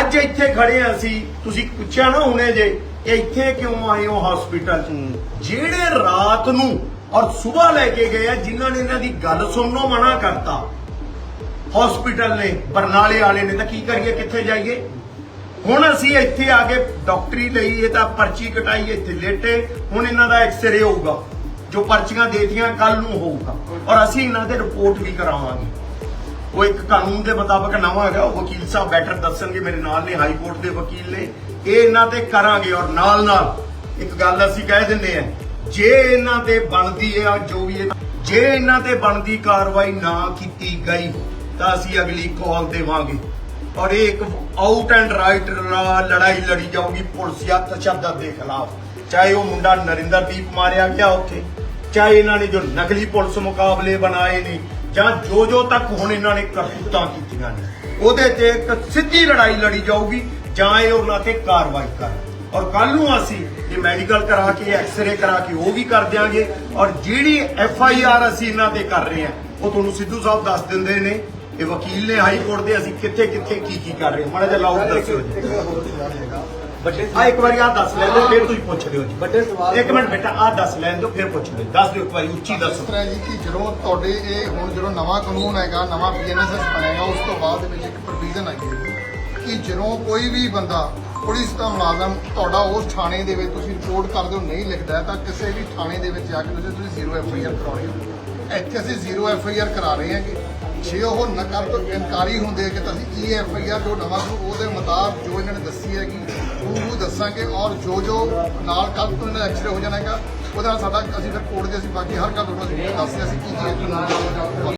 ਅੱਜ ਇੱਥੇ ਖੜੇ ਆ ਅਸੀਂ। ਤੁਸੀਂ ਪੁੱਛਿਆ ਨਾ ਹੁਣੇ ਜੇ ਇੱਥੇ ਕਿਉਂ ਆਏ ਹੋ ਹਸਪੀਟਲ ਜਿਹੜੇ ਰਾਤ ਨੂੰ ਔਰ ਸਵੇਰ ਲੈ ਕੇ ਗਏ ਆ, ਜਿਨ੍ਹਾਂ ਨੇ ਇਹਨਾਂ ਦੀ ਗੱਲ ਸੁਣਨੋਂ ਮਨਾ ਕਰਤਾ। ਹਸਪੀਟਲ ਨੇ, ਬਰਨਾਲੇ ਵਾਲੇ ਨੇ ਤਾਂ ਕੀ ਕਰੀਏ, ਕਿੱਥੇ ਜਾਈਏ? ਹੁਣ ਅਸੀਂ ਇੱਥੇ ਆ ਕੇ ਡਾਕਟਰੀ ਲਈ, ਇਹ ਤਾਂ ਪਰਚੀ ਕਟਾਈ, ਇੱਥੇ ਲੇਟੇ। ਹੁਣ ਇਹਨਾਂ ਦਾ ਐਕਸ-ਰੇ ਹੋਊਗਾ। ਜੋ ਪਰਚੀਆਂ ਦੇਤੀਆਂ ਕੱਲ ਨੂੰ ਹੋਊਗਾ। ਔਰ ਅਸੀਂ ਇਹਨਾਂ ਦੇ ਰਿਪੋਰਟ ਵੀ ਕਰਾਵਾਂਗੇ। ਉਹ ਇੱਕ ਕਾਨੂੰਨ ਦੇ ਮੁਤਾਬਕ ਨਵਾਂ ਹੈਗਾ, ਉਹ ਵਕੀਲ ਸਾਹਿਬ ਬੈਟਰ ਦੱਸਣਗੇ ਮੇਰੇ ਨਾਲ ਨੇ, ਹਾਈ ਕੋਰਟ ਦੇ ਵਕੀਲ ਨੇ। ਇਹ ਇਹਨਾਂ ਤੇ ਕਰਾਂਗੇ ਔਰ ਨਾਲ ਨਾਲ ਇੱਕ ਗੱਲ ਅਸੀਂ ਕਹਿ ਦਿੰਦੇ ਆ ਜੇ ਇਹਨਾਂ ਤੇ ਬਣਦੀ ਹੈ ਜੋ ਵੀ ਜੇ ਇਹਨਾਂ ਤੇ ਬਣਦੀ ਕਾਰਵਾਈ ਨਾ ਕੀਤੀ ਗਈ, ਤਾਂ ਅਸੀਂ ਅਗਲੀ ਕਾਲ ਦੇਵਾਂਗੇ। ਔਰ ਇਹ ਇੱਕ ਆਊਟ ਐਂਡ ਰਾਈਟ ਲੜਾਈ ਲੜੀ ਜਾਊਗੀ, ਪੁਲਿਸ ਜਾਂ ਤਸ਼ੱਦਦ ਦੇ ਖਿਲਾਫ। ਚਾਹੇ ਉਹ ਮੁੰਡਾ ਨਰਿੰਦਰਦੀਪ ਮਾਰਿਆ ਗਿਆ ਉੱਥੇ ਚਾਹੇ ਇਹਨਾਂ ਨੇ ਜੋ ਨਕਲੀ ਪੁਲਿਸ ਮੁਕਾਬਲੇ ਬਣਾਏ ਨੇ, ਜਾਂ ਜੋ ਜੋ ਤੱਕ ਹੁਣ ਇਹਨਾਂ ਨੇ ਕਰਤੂਤਾਂ ਕੀਤੀਆਂ ਨੇ, ਉਹਦੇ ਤੇ ਇੱਕ ਸਿੱਧੀ ਲੜਾਈ ਲੜੀ ਜਾਊਗੀ, ਜਾਂ ਇਹ ਉਹਨਾਂ ਤੇ ਕਾਰਵਾਈ ਕਰਨ ਔਰ ਕੱਲ ਨੂੰ ਅਸੀਂ ਇਹ ਮੈਡੀਕਲ ਕਰਾ ਕੇ, ਐਕਸ-ਰੇ ਕਰਾ ਕੇ ਉਹ ਵੀ ਕਰ ਦਿਆਂਗੇ, ਔਰ ਜਿਹੜੀ ਐਫ ਆਈ ਆਰ ਅਸੀਂ ਇਹਨਾਂ ਤੇ ਕਰ ਰਹੇ ਹਾਂ, ਉਹ ਤੁਹਾਨੂੰ ਸਿੱਧੂ ਸਾਹਿਬ ਦੱਸ ਦਿੰਦੇ ਨੇ, ਇਹ ਵਕੀਲ ਨੇ ਹਾਈ ਕੋਰਟ ਦੇ, ਅਸੀਂ ਕਿੱਥੇ ਕਿੱਥੇ ਕੀ ਕੀ ਕਰ ਰਹੇ ਹਾਂ? ਮਾੜਾ ਜਿਹਾ ਲਾਊਡ ਦੱਸਿਓ ਜੀ। ਵੱਡੇ ਆ ਇੱਕ ਵਾਰੀ ਆ ਦੱਸ ਲੈਣ ਦਿਓ ਫਿਰ ਤੁਸੀਂ ਪੁੱਛ ਲਿਓ ਜੀ। ਵੱਡੇ ਸਵਾਲ ਇੱਕ ਮਿੰਟ ਬੇਟਾ ਆ ਦੱਸ ਲੈਣ ਦਿਓ ਫਿਰ ਪੁੱਛ ਲਿਓ। ਦੱਸ ਦਿਓ ਇੱਕ ਵਾਰੀ ਉੱਚੀ ਇਸ ਦੱਸੋ ਤਰ੍ਹਾਂ ਜੀ ਕਿ ਜਦੋਂ ਤੁਹਾਡੇ ਇਹ ਹੁਣ ਜਦੋਂ ਨਵਾਂ ਕਾਨੂੰਨ ਹੈਗਾ ਨਵਾਂ ਬੀਐਨਐਸਐਸ ਬਣੇਗਾ ਉਸ ਤੋਂ ਬਾਅਦ ਦੇ ਵਿੱਚ ਇੱਕ ਪ੍ਰੋਵੀਜ਼ਨ ਆਈ ਹੈ ਕਿ ਜਦੋਂ ਕੋਈ ਵੀ ਬੰਦਾ ਪੁਲਿਸ ਦਾ ਮੁਲਾਜ਼ਮ ਤੁਹਾਡਾ ਉਸ ਥਾਣੇ ਦੇ ਵਿੱਚ ਤੁਸੀਂ ਰਿਪੋਰਟ ਕਰਦੇ ਹੋ ਨਹੀਂ ਲਿਖਦਾ ਤਾਂ ਕਿਸੇ ਵੀ ਥਾਣੇ ਦੇ ਵਿੱਚ ਜਾ ਕੇ ਤੁਸੀਂ ਤੁਸੀਂ ਜ਼ੀਰੋ ਐਫ ਆਈ ਆਰ ਕਰਾਉਣੀ ਹੋ। ਇੱਥੇ ਅਸੀਂ ਜ਼ੀਰੋ ਐਫ ਆਈ ਆਰ ਕਰਾ ਰਹੇ ਹਾਂਗੇ ਜੇ ਉਹ ਨਕਰ ਤੋਂ ਇਨਕਾਰੀ ਹੁੰਦੇ ਕਿ ਤਾਂ ਅਸੀਂ ਈ ਐਫ ਆਈ ਆਰ ਜੋ ਨਵਾਂ ਕਾਨੂੰਨ ਉਹਦੇ ਮੁਤਾਬਕ ਜੋ ਇਹਨਾਂ ਨੇ ਦੱਸੀ ਹੈਗੀ ਉਹ ਦੱਸਾਂਗੇ ਔਰ ਜੋ ਜੋ ਨਾਲ ਕੱਲ ਤੋਂ ਇਹਨਾਂ ਦਾ ਐਕਸਰੇ ਹੋ ਜਾਣਾ ਹੈਗਾ, ਉਹਦਾ ਸਾਡਾ ਅਸੀਂ ਫਿਰ ਕੋਰਟ ਦੇ ਅਸੀਂ ਬਾਕੀ ਹਰ ਗੱਲ ਤੁਹਾਨੂੰ ਅਸੀਂ ਦੱਸਦੇ ਅਸੀਂ ਕੀ ਕੀ